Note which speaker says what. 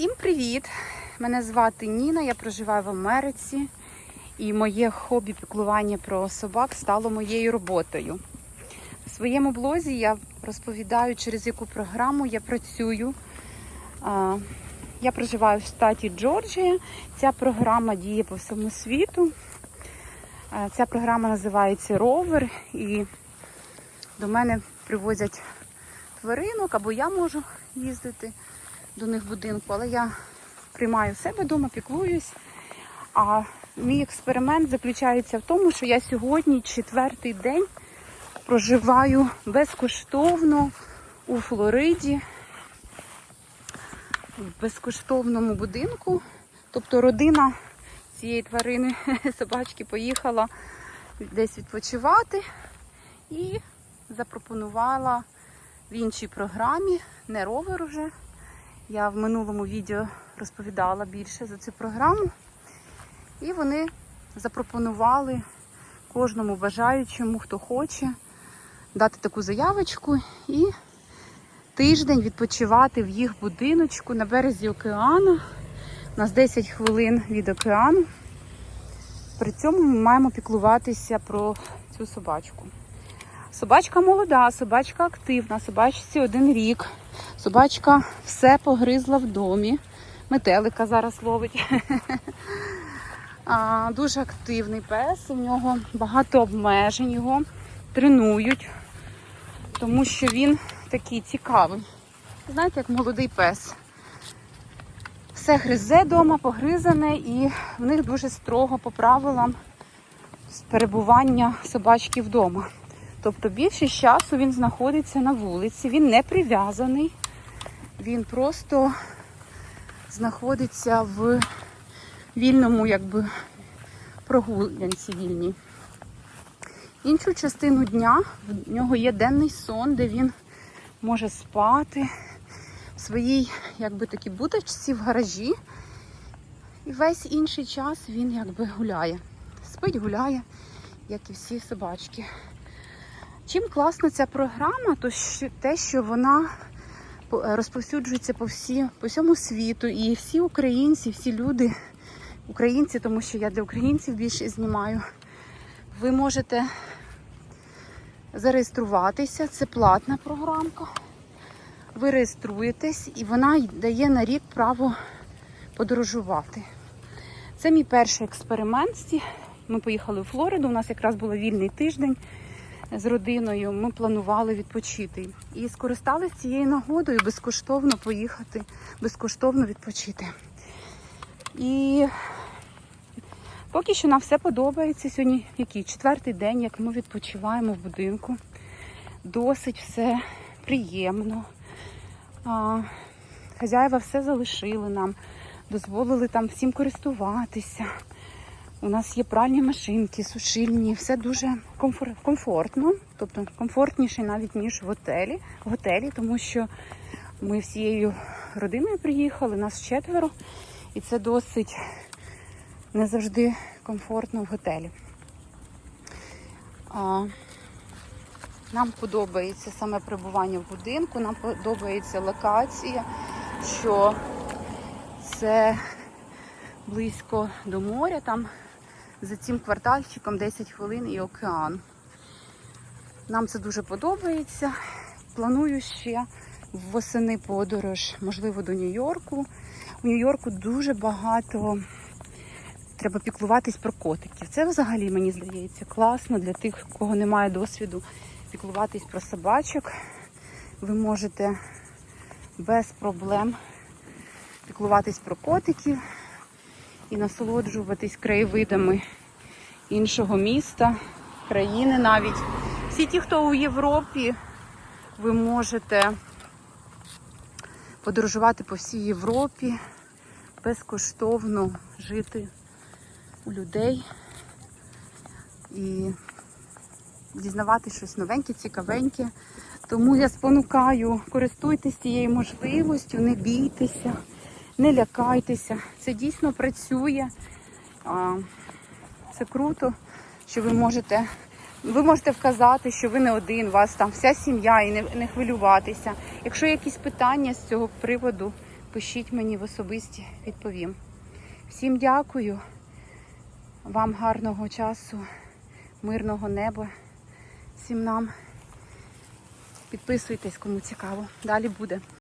Speaker 1: Всім привіт! Мене звати Ніна, я проживаю в Америці, і моє хобі піклування про собак стало моєю роботою. В своєму блозі я розповідаю, через яку програму я працюю. Я проживаю в штаті Джорджія. Ця програма діє по всьому світу. Ця програма називається Ровер, і до мене привозять тваринок, або я можу їздити до них будинку, але я приймаю себе вдома, піклуюсь. А мій експеримент заключається в тому, що я сьогодні четвертий день проживаю безкоштовно у Флориді, в безкоштовному будинку. Тобто родина цієї тварини, собачки, поїхала десь відпочивати і запропонувала в іншій програмі, не ровер уже. Я в минулому відео розповідала більше за цю програму. І вони запропонували кожному бажаючому, хто хоче, дати таку заявочку і тиждень відпочивати в їх будиночку на березі океану. У нас 10 хвилин від океану. При цьому ми маємо піклуватися про цю собачку. Собачка молода, собачка активна, собачці один рік. Собачка все погризла в домі. Метелика зараз ловить. Дуже активний пес. У нього багато обмежень, його тренують, тому що він такий цікавий. Знаєте, як молодий пес. Все гризе вдома, погризане, і в них дуже строго по правилам перебування собачки вдома. Тобто більшість часу він знаходиться на вулиці, він не прив'язаний, він просто знаходиться в вільному якби, прогулянці вільній. Іншу частину дня в нього є денний сон, де він може спати в своїй якби, такій будочці в гаражі. І весь інший час він якби гуляє. Спить, гуляє, як і всі собачки. Чим класна ця програма, то те, що вона розповсюджується по всі, по всьому світу. І всі українці, всі люди, українці, тому що я для українців більше знімаю, ви можете зареєструватися. Це платна програмка. Ви реєструєтесь і вона дає на рік право подорожувати. Це мій перший експеримент. Ми поїхали у Флориду, у нас якраз був вільний тиждень з родиною. Ми планували відпочити. І скористалися цією нагодою безкоштовно поїхати, безкоштовно відпочити. І поки що нам все подобається. Сьогодні який четвертий день, як ми відпочиваємо в будинку. Досить все приємно. А, Хазяїва все залишили нам, дозволили там всім користуватися. У нас є пральні машинки, сушильні, все дуже комфортно, тобто комфортніше навіть ніж в готелі, в готелі, тому що ми всією родиною приїхали, нас четверо, і це досить не завжди комфортно в готелі. А, Нам подобається саме перебування в будинку, нам подобається локація, що це близько до моря, там за цим квартальчиком 10 хвилин і океан. Нам це дуже подобається. Планую ще восени подорож, можливо, до Нью-Йорку. У Нью-Йорку дуже багато треба піклуватись про котиків. Це взагалі, мені здається, класно для тих, у кого немає досвіду піклуватись про собачок. Ви можете без проблем піклуватись про котиків і насолоджуватись краєвидами іншого міста, країни навіть. Всі ті, хто у Європі, ви можете подорожувати по всій Європі, безкоштовно жити у людей і дізнавати щось новеньке, цікавеньке. Тому я спонукаю, користуйтесь цією можливістю, не бійтеся не лякайтеся. Це дійсно працює. Це круто, що ви можете. Ви можете вказати, що ви не один, у вас там вся сім'я і не, не хвилюватися. Якщо є якісь питання з цього приводу, пишіть мені в особисті, відповім. Всім дякую. Вам гарного часу, мирного неба. Всім нам. Підписуйтесь, кому цікаво. Далі буде.